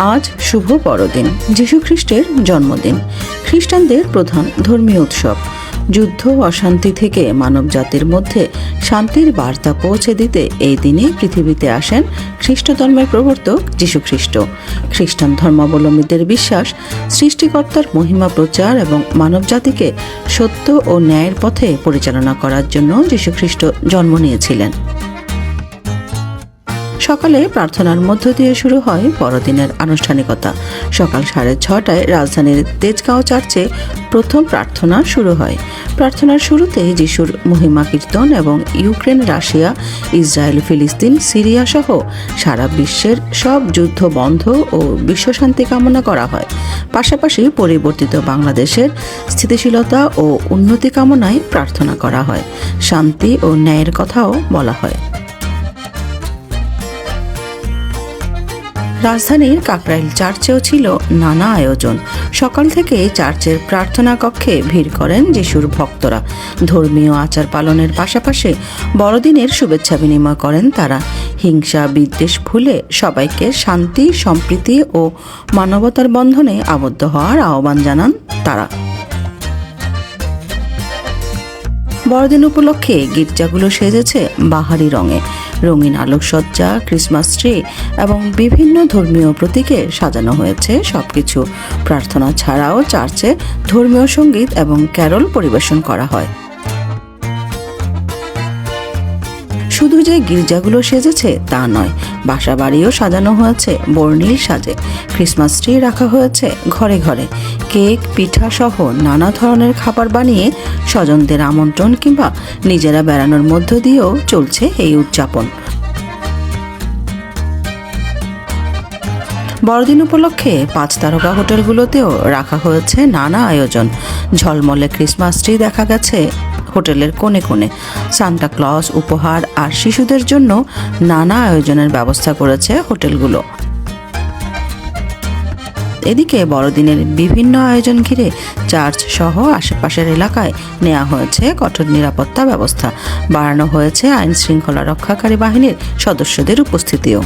আজ শুভ বড়দিন যীশুখ্রিস্টের জন্মদিন। খ্রিস্টানদের প্রধান ধর্মীয় উৎসব। যুদ্ধ অশান্তি থেকে মানব জাতির মধ্যে শান্তির বার্তা পৌঁছে দিতে এই দিনে পৃথিবীতে আসেন খ্রিস্ট ধর্মের প্রবর্তক যীশুখ্রিস্ট। খ্রিস্টান ধর্মাবলম্বীদের বিশ্বাস, সৃষ্টিকর্তার মহিমা প্রচার এবং মানব জাতিকে সত্য ও ন্যায়ের পথে পরিচালনা করার জন্য যীশুখ্রিস্ট জন্ম নিয়েছিলেন। সকালে প্রার্থনার মধ্য দিয়ে শুরু হয় বড়দিনের আনুষ্ঠানিকতা। সকাল সাড়ে ছটায় রাজধানীর তেজগাঁও চার্চে প্রথম প্রার্থনা শুরু হয়। প্রার্থনার শুরুতে যিশুর মহিমা কীর্তন এবং ইউক্রেন, রাশিয়া, ইসরায়েল, ফিলিস্তিন, সিরিয়া সহ সারা বিশ্বের সব যুদ্ধ বন্ধ ও বিশ্বশান্তি কামনা করা হয়। পাশাপাশি পরিবর্তিত বাংলাদেশের স্থিতিশীলতা ও উন্নতি কামনায় প্রার্থনা করা হয়। শান্তি ও ন্যায়ের কথাও বলা হয়। রাজধানীর কাকরাইল চার্চেও ছিল নানা আয়োজন। সকাল থেকে চার্চের প্রার্থনা কক্ষে ভিড় করেন যিশুর ভক্তরা। ধর্মীয় আচার পালনের পাশাপাশি বড়দিনের শুভেচ্ছা বিনিময় করেন তারা। হিংসা, বিদ্বেষ ভুলে সবাইকে শান্তি, সম্প্রীতি ও মানবতার বন্ধনে আবদ্ধ হওয়ার আহ্বান জানান তারা। বড়দিন উপলক্ষে গির্জাগুলো সেজেছে বাহারি রঙে। রঙিন আলোকসজ্জা ক্রিসমাস ট্রি এবং বিভিন্ন ধর্মীয় প্রতীকে সাজানো হয়েছে সবকিছু। প্রার্থনা ছাড়াও চার্চে ধর্মীয় সংগীত এবং ক্যারল পরিবেশন করা হয়। শুধু যে গির্জাগুলো সেজেছে তা নয় বাসা বাড়িও সাজানো হয়েছে বর্ণিল সাজে। ক্রিসমাস ট্রি রাখা হয়েছে ঘরে ঘরে। কেক পিঠা সহ নানা ধরনের খাবার বানিয়ে স্বজনদের আমন্ত্রণ কিংবা নিজেরা বেড়ানোর মধ্য দিয়েও চলছে এই উদযাপন। বড়দিন উপলক্ষে পাঁচ তারকা হোটেলগুলোতেও রাখা হয়েছে নানা আয়োজন। ঝলমলে ক্রিসমাস ট্রি দেখা গেছে হোটেলের কোণে কোণে। সান্টা ক্লজ উপহার আর শিশুদের জন্য নানা আয়োজনের ব্যবস্থা করেছে হোটেলগুলো। এদিকে বড়দিনের বিভিন্ন আয়োজন ঘিরে চার্চ সহ আশেপাশের এলাকায় নেওয়া হয়েছে কঠোর নিরাপত্তা ব্যবস্থা। বাড়ানো হয়েছে আইন শৃঙ্খলা রক্ষাকারী বাহিনীর সদস্যদের উপস্থিতিও।